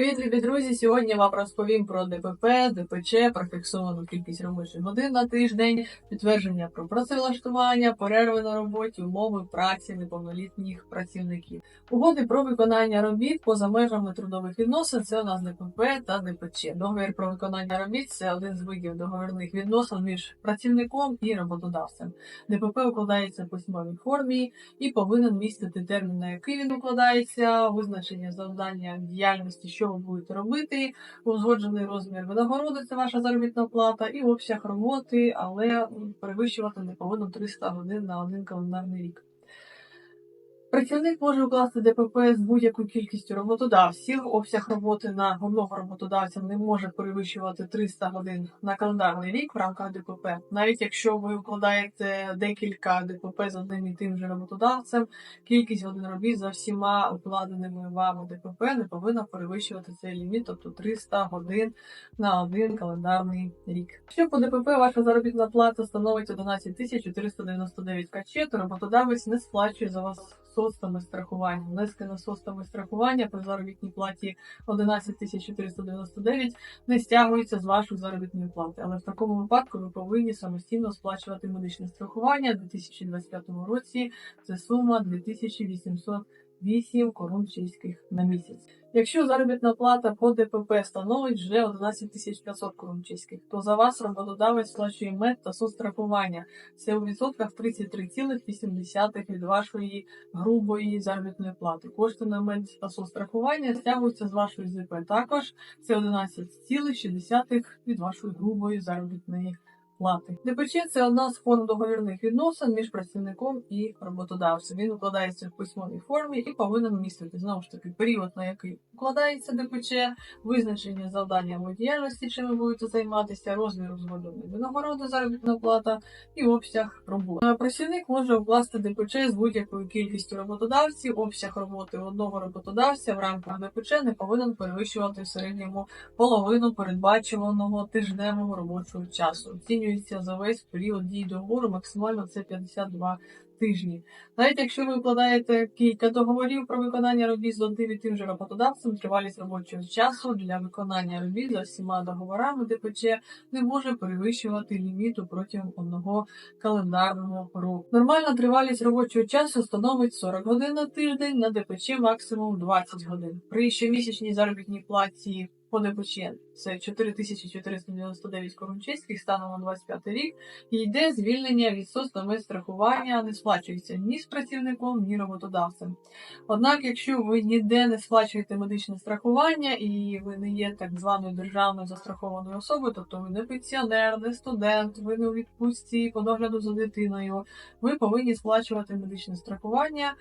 Привіт, любі друзі! Сьогодні вам розповім про ДПП, ДПЧ, про фіксовану кількість робочих годин на тиждень, підтвердження про працевлаштування, перерви на роботі, умови праці неповнолітніх працівників. Угоди про виконання робіт поза межами трудових відносин це у нас ДПП та ДПЧ. Договір про виконання робіт це один з видів договірних відносин між працівником і роботодавцем. ДПП укладається в письмовій формі і повинен містити термін, на який він укладається, визначення завдання діяльності, що ви будете робити, узгоджений розмір винагороди, це ваша заробітна плата, і обсяг роботи, але перевищувати не повинно 300 годин на один календарний рік. Працівник може укласти ДПП з будь-якою кількістю роботодавців. Обсяг роботи на одного роботодавця не може перевищувати 300 годин на календарний рік в рамках ДПП. Навіть якщо ви укладаєте декілька ДПП з одним і тим же роботодавцем, кількість годин робіт за всіма укладеними вами ДПП не повинна перевищувати цей ліміт, тобто 300 годин на один календарний рік. Якщо по ДПП ваша заробітна плата становить 11 499 КЧ, то роботодавець не сплачує за вас соцтами страхування. Внески на соцтами страхування при заробітній платі 11 499 не стягуються з вашої заробітної плати. Але в такому випадку ви повинні самостійно сплачувати медичне страхування у 2025 році. Це сума 2808 корон чеських на місяць. Якщо заробітна плата по ДПП становить вже 11 500 корон чеських, то за вас роботодавець сплачує мед та соцстрахування. Це у відсотках 33,8 від вашої грубої заробітної плати. Кошти на мед та соцстрахування стягуються з вашої ЗП. Також це 11,6 від вашої грубої заробітної плати. ДПЧ це одна з форм договірних відносин між працівником і роботодавцем. Він укладається в письмовій формі і повинен містити знову ж таки період, на який укладається ДПЧ, визначення завдання або діяльності, чим ви будете займатися, розмір узгодженої винагороди, заробітна плата і обсяг роботи. Працівник може укласти ДПЧ з будь-якою кількістю роботодавців. Обсяг роботи одного роботодавця в рамках ДПЧ не повинен перевищувати в середньому половину передбачуваного тижневого робочого часу. Оцінюється за весь період дії договору, максимально це 52 тижні. Навіть якщо ви укладаєте кілька договорів про виконання робіт з одним і тим же роботодавцем, тривалість робочого часу для виконання робіт за всіма договорами ДПЧ не може перевищувати ліміту протягом одного календарного року. Нормальна тривалість робочого часу становить 40 годин на тиждень, на ДПЧ максимум 20 годин. При щомісячній заробітній платі по ДПЧ це 4499 корон чеських станом на 25 рік, і йде звільнення від соцтами страхування не сплачується ні з працівником, ні роботодавцем. Однак, якщо ви ніде не сплачуєте медичне страхування і ви не є так званою державною застрахованою особою, тобто ви не пенсіонер, не студент, ви не у відпустці по догляду за дитиною, ви повинні сплачувати медичне страхування.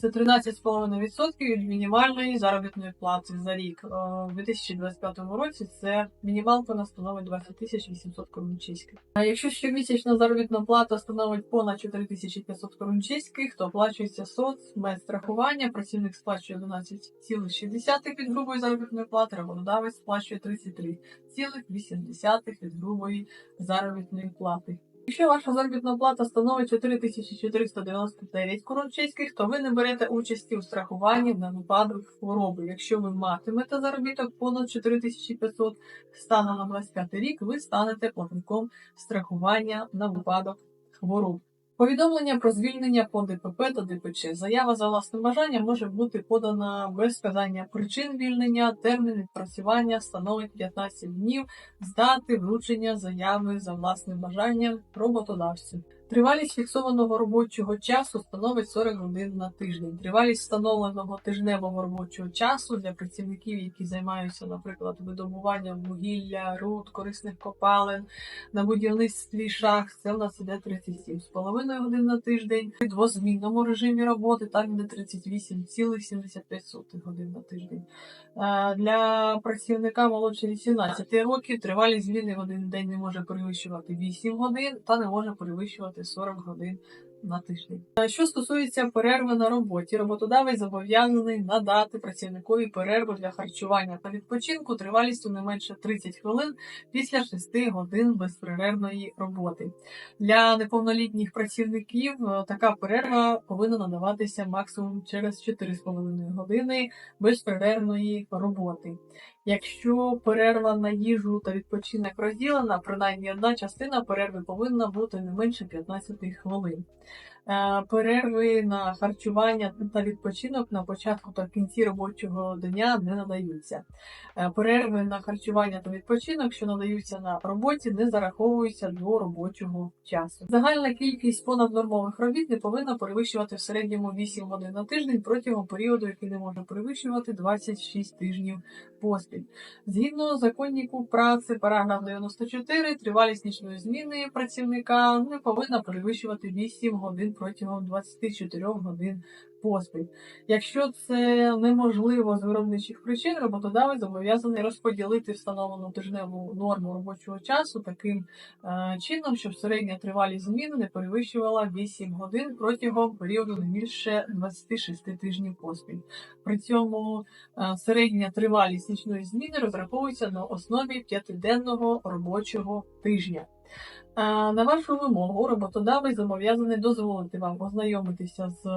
Це 13,5% від мінімальної заробітної плати за рік. Е, У 2025 році це мінімалка на становить 20 800 корон чеських. А якщо щомісячна заробітна плата становить понад 4500 корун чеських, то оплачується соц, медстрахування, працівник сплачує 11,6 від грубої заробітної плати, роботодавець сплачує 33,8 від грубої заробітної плати. Якщо ваша заробітна плата становить 4499 корон чеських, то ви не берете участі у страхуванні на випадок хвороби. Якщо ви матимете заробіток понад 4500 станом на 25 рік, ви станете платником страхування на випадок хвороб. Повідомлення про звільнення по ДПП та ДПЧ. Заява за власне бажання може бути подана без сказання причин звільнення. Термін відпрацювання становить 15 днів з дати вручення заяви за власним бажанням роботодавцю. Тривалість фіксованого робочого часу становить 40 годин на тиждень. Тривалість встановленого тижневого робочого часу для працівників, які займаються, наприклад, видобуванням вугілля, руд, корисних копалин на будівництві шахт, це в нас іде 37,5 годин на тиждень. В двозмінному режимі роботи там іде 38,75 годин на тиждень. Е, Для працівника молодше 18 років тривалість зміни в день не може перевищувати 8 годин та не може перевищувати 40 годин на тиждень. Е, Що стосується перерви на роботі, роботодавець зобов'язаний надати працівникові перерву для харчування та відпочинку тривалістю не менше 30 хвилин після 6 годин безперервної роботи. Для неповнолітніх працівників е, така перерва повинна надаватися максимум через 4,5 години безперервної роботи. Якщо перерва на їжу та відпочинок розділена, принаймні одна частина перерви повинна бути не менше 15 хвилин. Е, Перерви на харчування та відпочинок на початку та кінці робочого дня не надаються. Е, Перерви на харчування та відпочинок, що надаються на роботі, не зараховуються до робочого часу. Загальна кількість понаднормових робіт не повинна перевищувати в середньому 8 годин на тиждень протягом періоду, який не може перевищувати 26 тижнів поспіль. Згідно законніку праці, параграф 94, тривалість нічної зміни працівника не повинна перевищувати 8 годин протягом 24 годин поспіль. Якщо це неможливо з виробничих причин, роботодавець зобов'язаний розподілити встановлену тижневу норму робочого часу таким е, чином, щоб середня тривалість зміни не перевищувала 8 годин протягом періоду не більше 26 тижнів поспіль. При цьому е, середня тривалість нічної зміни розраховується на основі п'ятиденного робочого тижня. На вашу вимогу роботодавець зобов'язаний дозволити вам ознайомитися з е,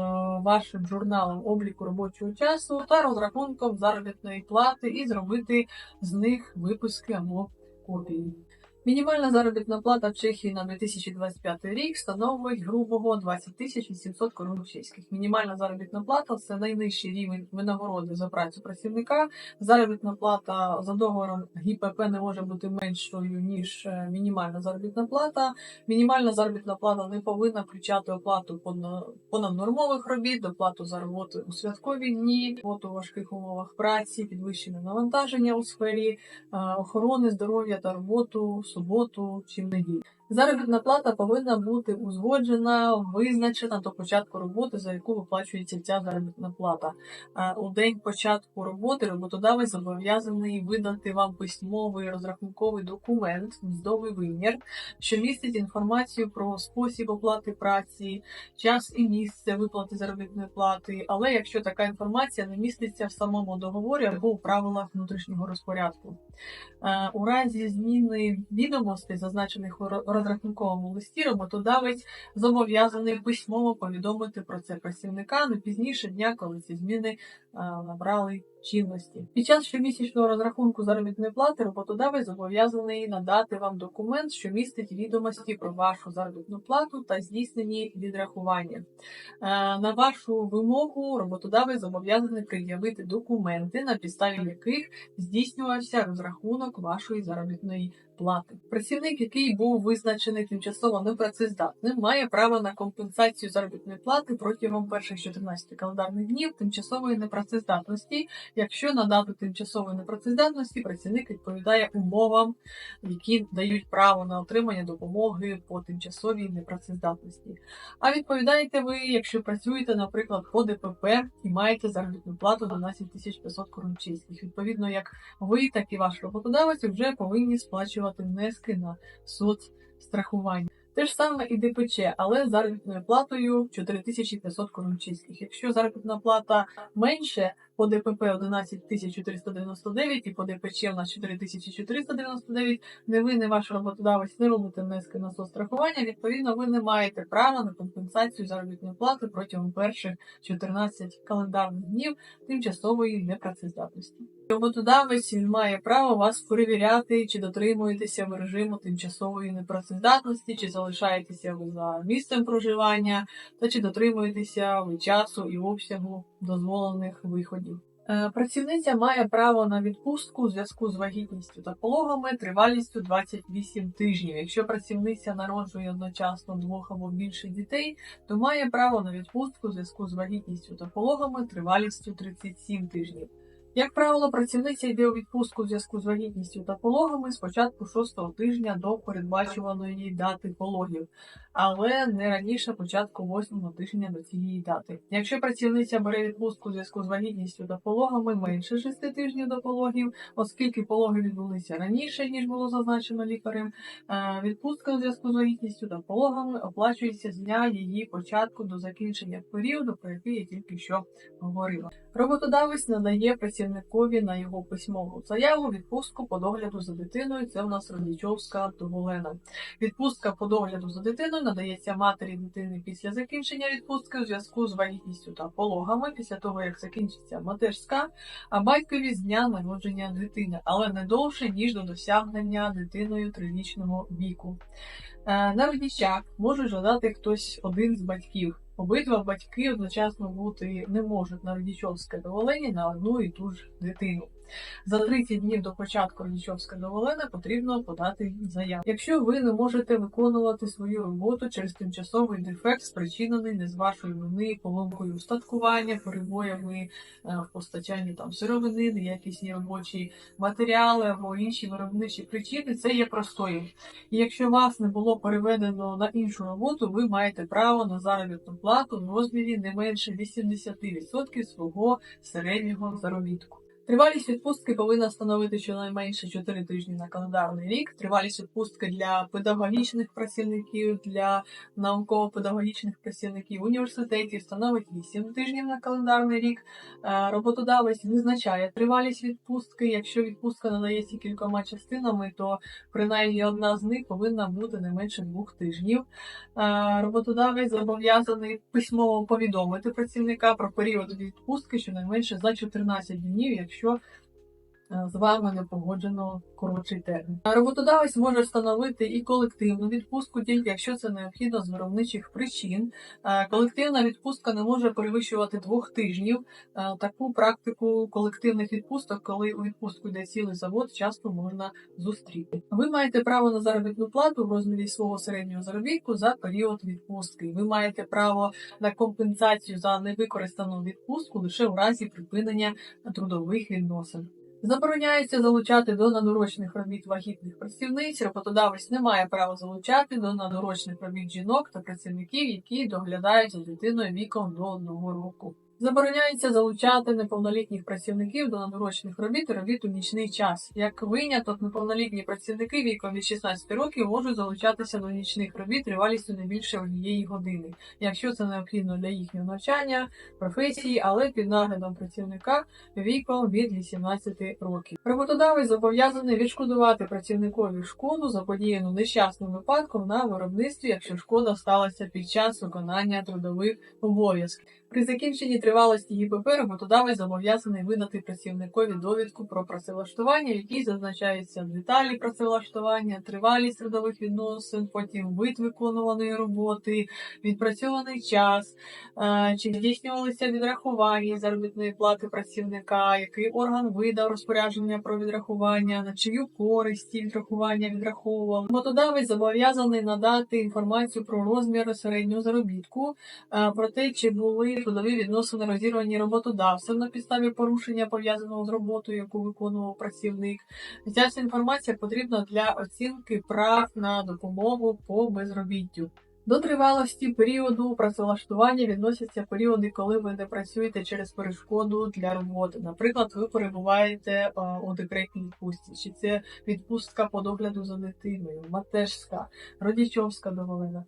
вашим журналом обліку робочого часу та розрахунком заробітної плати і зробити з них виписки або копії. Мінімальна заробітна плата в Чехії на 2025 рік становить грубого 20 тисяч 800 корон чеських. Мінімальна заробітна плата це найнижчий рівень винагороди за працю працівника. Заробітна плата за договором ГІПП не може бути меншою ніж е, мінімальна заробітна плата. Мінімальна заробітна плата не повинна включати оплату понад- понаднормових робіт, доплату за роботу у святкові дні, роботу у важких умовах праці, підвищене навантаження у сфері е, охорони здоров'я та роботу суботу чи в неділю. Заробітна плата повинна бути узгоджена, визначена до початку роботи, за яку виплачується ця заробітна плата. Е, У день початку роботи роботодавець зобов'язаний видати вам письмовий розрахунковий документ, мздовий вимір, що містить інформацію про спосіб оплати праці, час і місце виплати заробітної плати. Але якщо така інформація не міститься в самому договорі або у правилах внутрішнього розпорядку. Е, У разі зміни відомостей, зазначених у розрахунковому листі, роботодавець зобов'язаний письмово повідомити про це працівника не пізніше дня, коли ці зміни набрали чинності. Під час щомісячного розрахунку заробітної плати роботодавець зобов'язаний надати вам документ, що містить відомості про вашу заробітну плату та здійснені відрахування. Е, На вашу вимогу роботодавець зобов'язаний пред'явити документи, на підставі яких здійснювався розрахунок вашої заробітної плати. Працівник, який був визначений тимчасово непрацездатним, має право на компенсацію заробітної плати протягом перших 14 календарних днів тимчасової непрацездатності, якщо на дату тимчасової непрацездатності працівник відповідає умовам, які дають право на отримання допомоги по тимчасовій непрацездатності. А відповідаєте ви, якщо працюєте, наприклад, по ДПП і маєте заробітну плату 12 500 корон чеських. Відповідно, як ви, так і ваш роботодавець вже повинні сплачувати внески на соцстрахування. Те ж саме і ДПЧ, але з заробітною платою 4500 корон чеських. Якщо заробітна плата менше по ДПП 11 499 і по ДПЧ у нас 4499, не ви, не ваш роботодавець не робите внески на соцстрахування, відповідно, ви не маєте права на компенсацію заробітної плати протягом перших 14 календарних днів тимчасової непрацездатності. Роботодавець має право вас перевіряти, чи дотримуєтеся ви режиму тимчасової непрацездатності, чи залишаєтеся ви за місцем проживання, та чи дотримуєтеся ви часу і обсягу дозволених виходів. Е, Працівниця має право на відпустку у зв'язку з вагітністю та пологами тривалістю 28 тижнів. Якщо працівниця народжує одночасно двох або більше дітей, то має право на відпустку у зв'язку з вагітністю та пологами тривалістю 37 тижнів. Як правило, працівниця йде у відпустку у зв'язку з вагітністю та пологами з початку шостого тижня до передбачуваної дати пологів, але не раніше початку восьмого тижня до цієї дати. Якщо працівниця бере відпустку у зв'язку з вагітністю та пологами менше шести тижнів до пологів, оскільки пологи відбулися раніше ніж було зазначено лікарем, е, відпустка у зв'язку з вагітністю та пологами оплачується з дня її початку до закінчення періоду, про який я тільки що говорила. Роботодавець надає працівникові на його письмову заяву відпустку по догляду за дитиною. Це у нас родичовська доголена. Відпустка по догляду за дитиною надається матері дитини після закінчення відпустки у зв'язку з вагітністю та пологами, після того як закінчиться матерська, а батькові з дня народження дитини, але не довше ніж до досягнення дитиною трирічного віку. Е, На родичах може жадати хтось один з батьків. Обидва батьки одночасно бути не можуть на родичовське доволення на одну і ту ж дитину. За 30 днів до початку родичовського доволення потрібно подати заяву. Якщо ви не можете виконувати свою роботу через тимчасовий дефект, спричинений не з вашої вини, поломкою устаткування, перебоями е, в постачанні там сировини, неякісні робочі матеріали або інші виробничі причини, це є простою. І якщо вас не було переведено на іншу роботу, ви маєте право на заробітну плату в розмірі не менше 80% свого середнього заробітку. Тривалість відпустки повинна становити щонайменше 4 тижні на календарний рік. Тривалість відпустки для педагогічних працівників, для науково-педагогічних працівників університетів становить 8 тижнів на календарний рік. Е, Роботодавець визначає тривалість відпустки. Якщо відпустка надається кількома частинами, то принаймні одна з них повинна бути не менше двох тижнів. Е, Роботодавець зобов'язаний письмово повідомити працівника про період відпустки щонайменше за 14 днів, якщо е, з вами не погоджено коротший термін. Роботодавець може встановити і колективну відпустку, тільки якщо це необхідно з виробничих причин. Е, Колективна відпустка не може перевищувати двох тижнів. Е, Таку практику колективних відпусток, коли у відпустку йде цілий завод, часто можна зустріти. Ви маєте право на заробітну плату в розмірі свого середнього заробітку за період відпустки. Ви маєте право на компенсацію за невикористану відпустку лише в разі припинення трудових відносин. Забороняється залучати до надурочних робіт вагітних працівниць. Роботодавець не має права залучати до надурочних робіт жінок та працівників, які доглядають за дитиною віком до одного року. Забороняється залучати неповнолітніх працівників до надурочних робіт і робіт у нічний час. Як виняток, неповнолітні працівники віком від 16 років можуть залучатися до нічних робіт тривалістю не більше однієї години, якщо це необхідно для їхнього навчання, професії, але під наглядом працівника віком від 18 років. Роботодавець зобов'язаний відшкодувати працівникові шкоду, заподіяну нещасним випадком на виробництві, якщо шкода сталася під час виконання трудових обов'язків. При закінченні тривалості ГІПП роботодавець зобов'язаний видати працівникові довідку про працевлаштування, в якій зазначаються деталі працевлаштування, тривалість трудових відносин, потім вид виконуваної роботи, відпрацьований час, е, чи здійснювалися відрахування заробітної плати працівника, який орган видав розпорядження про відрахування, на чию користь відрахування відраховував. Роботодавець зобов'язаний надати інформацію про розмір середнього заробітку, е, про те, чи були трудові відносини розірвані роботодавцем на підставі порушення пов'язаного з роботою, яку виконував працівник. Ця інформація потрібна для оцінки прав на допомогу по безробіттю. До тривалості періоду працевлаштування відносяться періоди, коли ви не працюєте через перешкоду для роботи. Наприклад, ви перебуваєте е, у декретній відпустці, чи це відпустка по догляду за дитиною, матерська, родичовська доволена.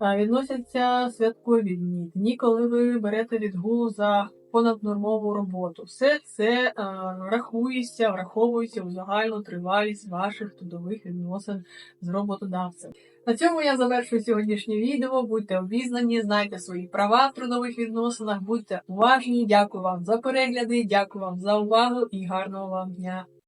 Е, Відносяться святкові дні, дні, коли ви берете відгул за понаднормову роботу. Все це е, рахується, враховується у загальну тривалість ваших трудових відносин з роботодавцем. На цьому я завершую сьогоднішнє відео. Будьте обізнані, знайте свої права в трудових відносинах, будьте уважні. Дякую вам за перегляди, дякую вам за увагу і гарного вам дня.